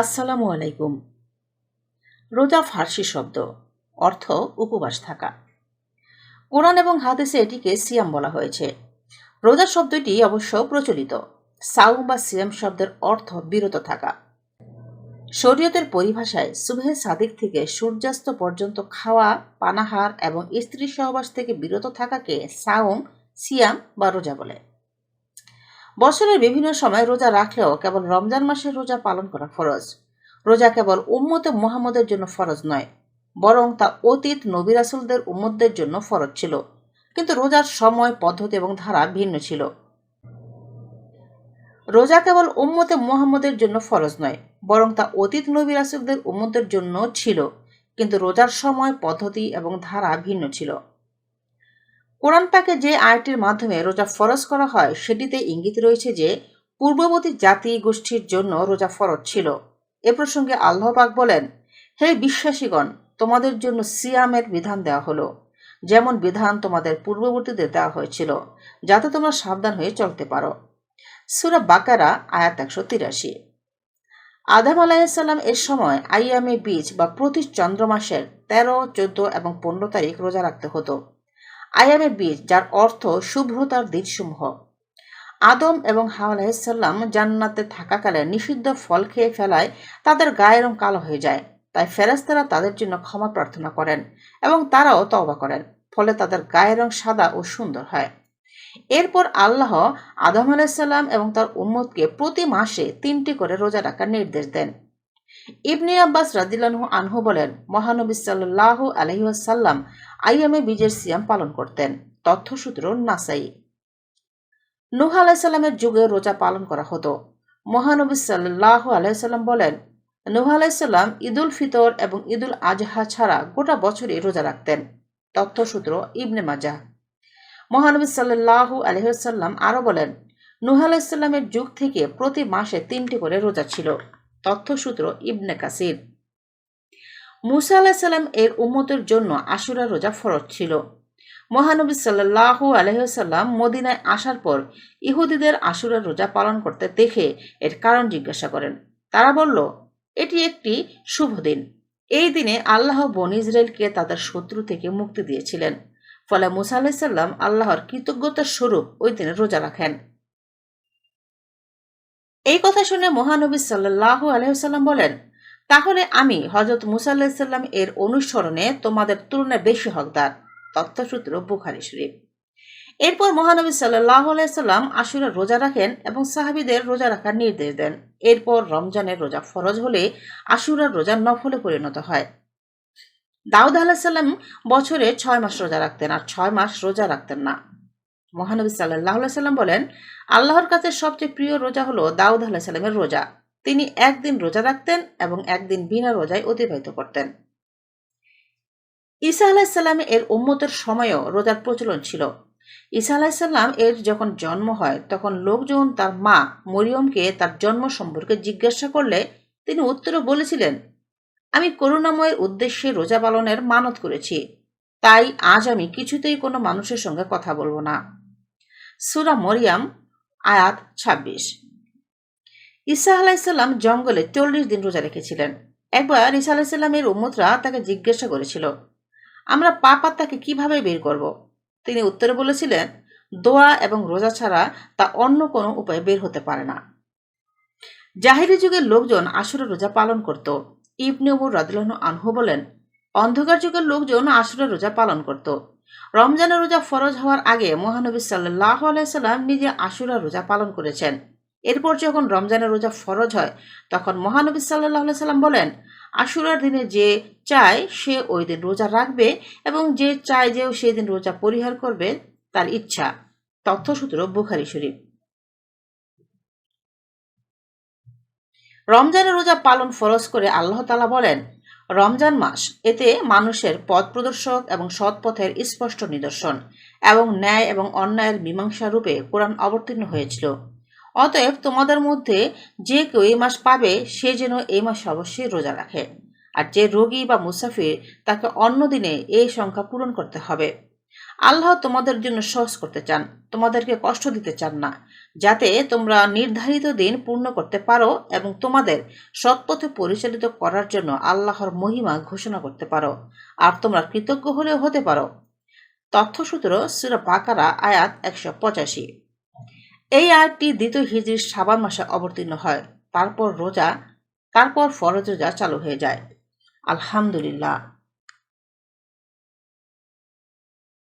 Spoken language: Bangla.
আসসালামু আলাইকুম। রোজা ফার্সি শব্দ, অর্থ উপবাস থাকা। কোরআন এবং হাদেসে এটিকে সিয়াম বলা হয়েছে। রোজা শব্দটি অবশ্য প্রচলিত। সাউম বা সিয়াম শব্দের অর্থ বিরত থাকা। শরীয়তের পরিভাষায় সুবহে সাদিক থেকে সূর্যাস্ত পর্যন্ত খাওয়া, পানাহার এবং স্ত্রী সহবাস থেকে বিরত থাকাকে সাউম, সিয়াম বা রোজা বলে। বছরের বিভিন্ন সময় রোজা রাখলেও কেবল রমজান মাসের রোজা পালন করা ফরজ। রোজা কেবল উম্মতে মোহাম্মদের জন্য ফরজ নয়, বরং তা অতীত নবী রাসুলদের উম্মতদের জন্য ফরজ ছিল। কিন্তু রোজার সময়, পদ্ধতি এবং ধারা ভিন্ন ছিল। রোজা কেবল উম্মতে মোহাম্মদের জন্য ফরজ নয়, বরং তা অতীত নবী রাসুলদের উম্মতের জন্য ছিল। কিন্তু রোজার সময়, পদ্ধতি এবং ধারা ভিন্ন ছিল। কোরআন পাকে যে আয়টির মাধ্যমে রোজা ফরজ করা হয়, সেটিতে ইঙ্গিত রয়েছে যে, পূর্ববর্তী জাতি গোষ্ঠীর জন্য রোজা ফরজ ছিল। এ প্রসঙ্গে আল্লাহ পাক বলেন, হে বিশ্বাসীগণ, তোমাদের জন্য সিয়ামের বিধান দেওয়া হলো। যেমন বিধান তোমাদের পূর্ববর্তীদের দেওয়া হয়েছিল, যাতে তোমরা সাবধান হয়ে চলতে পারো। সুরা বাকারা, আয়াত একশো তিরাশি। আদাম আলাহিসাল্লাম এর সময় আইয়ামে বীজ বা প্রতি চন্দ্র মাসের তেরো, চোদ্দ এবং পনেরো তারিখ রোজা রাখতে হতো। আয়ামে বীজ যার অর্থ শুভ্রতার দিনসমূহ। আদম এবং হাওয়া জান্নাতে থাকাকালে নিষিদ্ধ ফল খেয়ে ফেলায় তাদের গায়ের রং কালো হয়ে যায়। তাই ফেরাস্তারা তাদের জন্য ক্ষমা প্রার্থনা করেন এবং তারাও তওবা করেন, ফলে তাদের গায়ের রং সাদা ও সুন্দর হয়। এরপর আল্লাহ আদম আলাইসাল্লাম এবং তার উম্মতকে প্রতি মাসে তিনটি করে রোজা রাখার নির্দেশ দেন। ইবনে আব্বাস রাদিল্লাহু আনহু বলেন, মহানবী সাল্লাহ আলহিহাসাল্লাম আইয়ামে বীজের সিয়াম পালন করতেন। তথ্যসূত্র নাসাই। নুহ আলাইসাল্লামের যুগে রোজা পালন করা হতো। মহানবী সাল্লাহ আলাইসাল্লাম বলেন, নুহ আলাইসাল্লাম ঈদুল ফিতর এবং ঈদুল আজহা ছাড়া গোটা বছরই রোজা রাখতেন। তথ্যসূত্র ইবনে মাজা মহানবী সাল্লাহ আলহিহাল্লাম আরও বলেন, নুহ আলাইসাল্লামের যুগ থেকে প্রতি মাসে তিনটি করে রোজা ছিল। তথ্যসূত্র ইবনে কাসির। মুসা আলাহিসাল্লাম এর উম্মতের জন্য আশুরা রোজা ফরজ ছিল। মহানবী সাল্লাহ আলহ্লাম মদিনায় আসার পর ইহুদিদের আশুরা রোজা পালন করতে দেখে এর কারণ জিজ্ঞাসা করেন। তারা বলল, এটি একটি শুভ দিন। এই দিনে আল্লাহ বন ইসরায়েলকে তাদের শত্রু থেকে মুক্তি দিয়েছিলেন। ফলে মুসা আলাহিসাল্লাম আল্লাহর কৃতজ্ঞতার স্বরূপ ওই দিনে রোজা রাখেন। এই কথা শুনে মহানবী সাল্লাহ আলহিসাল্লাম বলেন, তাহলে আমি হজরত মুসা আল্লাহিসাল্লাম এর অনুসরণে তোমাদের তুলনায় বেশি হকদার। তথ্যসূত্র বুখারি শরীফ। এরপর মহানবী সাল্লাহ আলাইসাল্লাম আশুরা রোজা রাখেন এবং সাহাবিদের রোজা রাখার নির্দেশ দেন। এরপর রমজানের রোজা ফরজ হলে আশুরার রোজা নফলে পরিণত হয়। দাউদ আলাহিসাল্লাম বছরে ছয় মাস রোজা রাখতেন আর ছয় মাস রোজা রাখতেন না। মহানবী সাল্লাহ সাল্লাম বলেন, আল্লাহর কাছে সবচেয়ে প্রিয় রোজা হলো দাউদ আলাহিসাল্লামের রোজা। তিনি একদিন রোজা রাখতেন এবং একদিন বিনা রোজায় অতিবাহিত করতেন। ঈসা আলাহিসাল্লাম এর উম্মতের সময়ও রোজার প্রচলন ছিল। ঈসা আলাহিসাল্লাম এর যখন জন্ম হয়, তখন লোকজন তার মা মরিয়মকে তার জন্ম সম্পর্কে জিজ্ঞাসা করলে তিনি উত্তরে বলেছিলেন, আমি করুণাময়ের উদ্দেশ্যে রোজা পালনের মানত করেছি। তাই আজ আমি কিছুতেই কোনো মানুষের সঙ্গে কথা বলব না। সুরা মরিয়াম, আয়াত ছাব্বিশ। ঈসা আলাহিসাল্লাম জঙ্গলে চল্লিশ দিন রোজা রেখেছিলেন। একবার ঈসা আলাহিসাল্লামের উম্মতরা তাকে জিজ্ঞাসা করেছিল, আমরা পাপা তাকে কীভাবে বের করব? তিনি উত্তরে বলেছিলেন, দোয়া এবং রোজা ছাড়া তা অন্য কোনো উপায়ে বের হতে পারে না। জাহিরি যুগের লোকজন আসরে রোজা পালন করত। ইবনে উমর রাদিল্লাহ আনহু বলেন, অন্ধকার যুগের লোকজন আসরে রোজা পালন করত। রমজানের রোজা ফরজ হওয়ার আগে মহানবী সাল্লাহ আলাইসাল্লাম নিজে আশুরা রোজা পালন করেছেন। এরপর যখন রমজানের রোজা ফরজ হয়, তখন মহানবী সাল্লাহ সাল্লাম বলেন, আশুরার দিনে যে চায় সে ওই দিন রোজা রাখবে এবং যে চায় যে সেই দিন রোজা পরিহার করবে, তার ইচ্ছা। তথ্যসূত্র বুখারি শরীফ। রমজানের রোজা পালন ফরজ করে আল্লাহ তালা বলেন রমজান মাস এতে মানুষের পথ প্রদর্শক এবং সৎ পথের স্পষ্ট নিদর্শন এবং ন্যায় এবং অন্যায়ের মীমাংসা রূপে কোরআন অবতীর্ণ হয়েছিল। অতএব তোমাদের মধ্যে যে কেউ এই মাস পাবে, সে যেন এই মাস অবশ্যই রোজা রাখে। আর যে রোগী বা মুসাফির তাকে অন্য দিনে এই সংখ্যা পূরণ করতে হবে। আল্লাহ তোমাদের জন্য সহজ করতে চান, তোমাদেরকে কষ্ট দিতে চান না, যাতে তোমরা নির্ধারিত দিন পূর্ণ করতে পারো এবং তোমাদের সৎপথে পরিচালিত করার জন্য আল্লাহর মহিমা ঘোষণা করতে পারো, আর তোমরা কৃতজ্ঞ হলেও হতে পারো। তথ্যসূত্র সিরা বাকারা, আয়াত একশো পঁচাশি। এই আয়াতটি দ্বিতীয় হিজড়ির সাবান মাসে অবতীর্ণ হয়, তারপর রোজা, তারপর ফরজ রোজা চালু হয়ে যায়। আলহামদুলিল্লাহ।